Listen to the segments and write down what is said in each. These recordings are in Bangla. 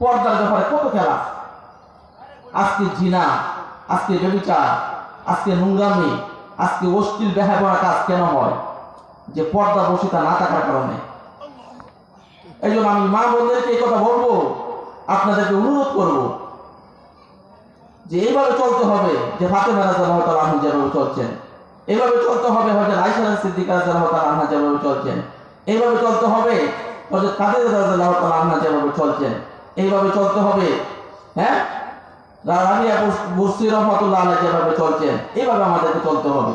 পর্দার ব্যাপারে কত খেলা আজকে জিনা, আজকে ব্যবিচার আজকে নোংরামি, আজকে অশ্লীল বেহায় কাজ কেন হয়? যে পর্দা বসিতা না থাকার কারণে। এই জন্য আমি মা বোনদেরকে এই কথা বলব, আপনাদেরকে অনুরোধ করব যে এইভাবে চলতে হবে যে ফাতেমা রাজাল্লাহ তাআলা আনহু যেভাবে চলছেন, এইভাবে চলতে হবে হযরত আয়েশা সিদ্দিকা তাআলা আনহা যেভাবে চলছেন, এইভাবে চলতে হবে হযরত কাদের আনহা যেভাবে চলছেন। এইভাবে চলতে হবে। হ্যাঁ? রহমতুল্লাহ আলাইহি যেভাবে চলছেন, এইভাবে আমাদেরকে চলতে হবে।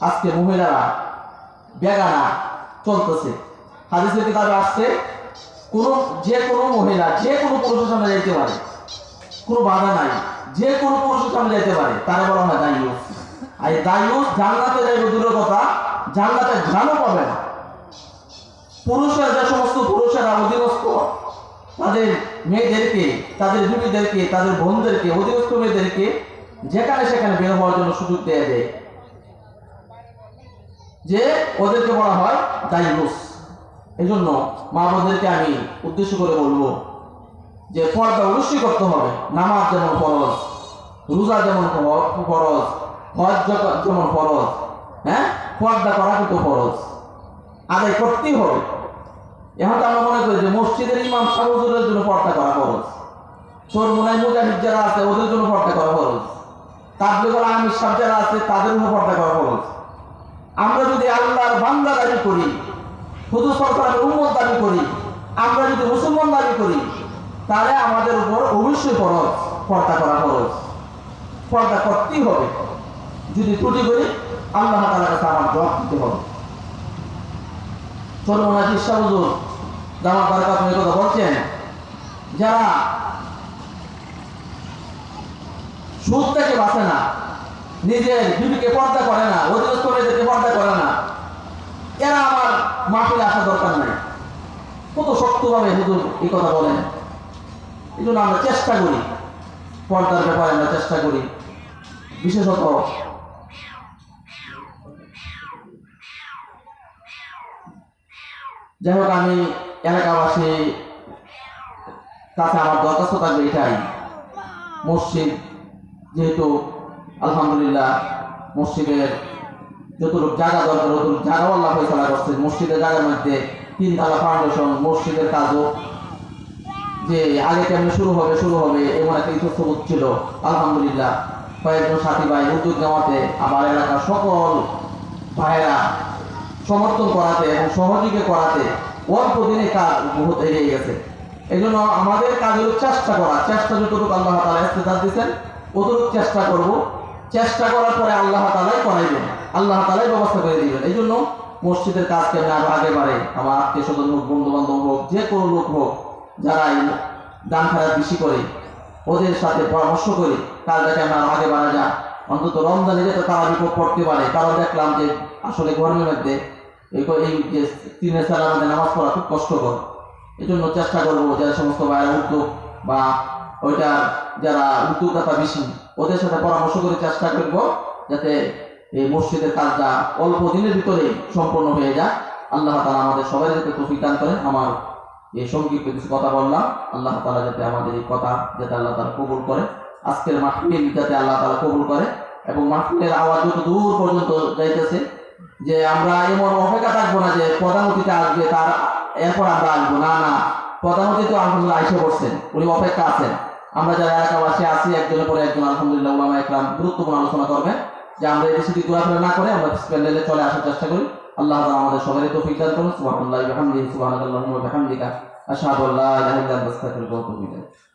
আজকে মহিলারা বেগানা চলতেছে। হাদিসের কিতাবে আসছে, কোন, যে কোনো মহিলা, যে কোনো পুরুষের সামনে যাইতে পারে, কোনো বাধা নাই। যে কোনো পুরুষের সামনে যাইতে পারে, তারা বলা হয় দায়ুস। আর দায়ুস জান্নাতে যাইবে দূরের কথা, জান্নাতে পাবে না। পুরুষেরা অধীনস্থ তাদের মেয়েদেরকে, তাদের বিবিদেরকে তাদের বোনদেরকে, অধীনস্থ মেয়েদেরকে যেখানে সেখানে বের হওয়ার জন্য সুযোগ দেয়া দেয় যে ওদেরকে বলা হয় দায়ুস এই জন্য মা বোনদেরকে আমি উদ্দেশ্য করে বলব যে পর্দা অবশ্যই করতে হবে। নামাজ যেমন ফরজ, রোজা যেমন ফরজ, হজ যেমন ফরজ হ্যাঁ? পর্দা করা কিন্তু ফরজ। আদায় করতেই হবে। এখন তো আমরা মনে করি যে মসজিদের ইমাম সাহুজুরের জন্য পর্দা করা ফরজ। সরমুনাই মুজাহিদ যারা আছে, ওদের জন্য পর্দা করা ফরজ। তাবলিগল আমির সাহেব যারা আছে, তাদের জন্য পর্দা করা ফরজ। আমরা যদি আল্লাহর বান্দা দাবি করি, হুজুর সরকারের উম্মত দাবি করি, আমরা যদি মুসলমান দাবি করি, তাহলে আমাদের উপর অবশ্যই ফরজ পর্দা করা ফরজ। পর্দা করতেই হবে। যদি ত্রুটি করি, আল্লাহ তালার কাছে আমার জবাব দিতে হবে। চিস্তা হুজুর জামাত বারকাত এই কথা বলছেন। যারা সুদ থেকে বাঁচে না, নিজের বিবিকে পর্দা করে না, অধীনস্থ মেয়েদেরকে পর্দা করে না, এরা আমার মাহফিলে আসা দরকার নাই। কত শক্তভাবে হুজুর এই কথা বলেন। এই জন্য আমরা চেষ্টা করি, পর্দার ব্যাপারে আমরা চেষ্টা করি। বিশেষত যাই হোক আমি এলাকাবাসী কাছে আমার দরখাস্ত থাকবে এটাই। মসজিদ যেহেতু, আলহামদুলিল্লাহ, মসজিদের যতটুকু জায়গা দরকার ততটুকু জায়গাও আল্লাহ ফয়সালা করছে। মসজিদের জায়গার মধ্যে তিন তালা ফাউন্ডেশন মসজিদের কাজও যে আগে কেমন শুরু হবে শুরু হবে, এমন একটা ইতস্তবুত ছিল। আলহামদুলিল্লাহ, কয়েকজন সাথী ভাই উদ্যোগ নেওয়াতে আমার এলাকার সকল ভাইয়েরা সমর্থন করাতে এবং সহযোগী করাতে অল্প দিনে কাজ বহুত এগিয়ে গেছে। এই জন্য আমাদের কাজ চেষ্টা করা, চেষ্টা যতটুকু আল্লাহ তালা ইস্তেদার দিচ্ছেন অতটুকু চেষ্টা করব। চেষ্টা করার পরে আল্লাহ তালাই করাইবেন আল্লাহ তালাই ব্যবস্থা করে দিবেন। এই জন্য মসজিদের কাজ কেমন আরও আগে বাড়ে। আমার আত্মীয় স্বজন হোক বন্ধু বান্ধব হোক, যে কোনো লোক হোক, যারা এই দান খারাপ বেশি করে, ওদের সাথে পরামর্শ করে কাজটাকে আমরা আরও আগে বাড়া যায় অন্তত রমজানে যাতে তারা বিপদ পড়তে পারে। কারণ দেখলাম যে আসলে গরমের মধ্যে এই যে সারা আমাদের পড়া খুব কষ্টকর। এই জন্য চেষ্টা করব সমস্ত উদ্যোগ বা যারা বেশি, ওদের পরামর্শ করে চেষ্টা যাতে এই মসজিদের অল্প দিনের ভিতরে সম্পন্ন হয়ে যায়। আল্লাহ তালা আমাদের সবাই যাতে তৌফিক করেন। আমার এই সংক্ষিপ্ত কিছু কথা বললাম। আল্লাহ তালা যাতে আমাদের এই কথা যাতে আল্লাহ তালা কবুল করে। আজকের মাহফিল যাতে আল্লাহ তালা কবুল করে এবং মাহফিলের আওয়াজ যত দূর পর্যন্ত যাইতেছে যে আমরা এমন অপেক্ষা থাকব না যে প্রধানমন্ত্রীটা আসবে, তার এরপর আমরা আসব। না না, প্রধানমন্ত্রী তো আলহামদুলিল্লাহ আইসে বসছেন, উনি অপেক্ষা আছেন। আমরা যারা এলাকাবাসী আছি, একজনের পরে একজন, আলহামদুলিল্লাহ, উলামা একরাম গুরুত্বপূর্ণ আলোচনা করবেন। যে আমরা এই বেশি ঘোরাফেরা না করে আমরা প্যান্ডেলে চলে আসার চেষ্টা করি। আল্লাহ আমাদের সবারই তৌফিক দান করুন। সুবহানাল্লাহি ওয়া বিহামদিহি সুবহানাল্লাহি ওয়া বিহামদিকা। আশহাদু আল্লা ইলাহা ইল্লা আনতা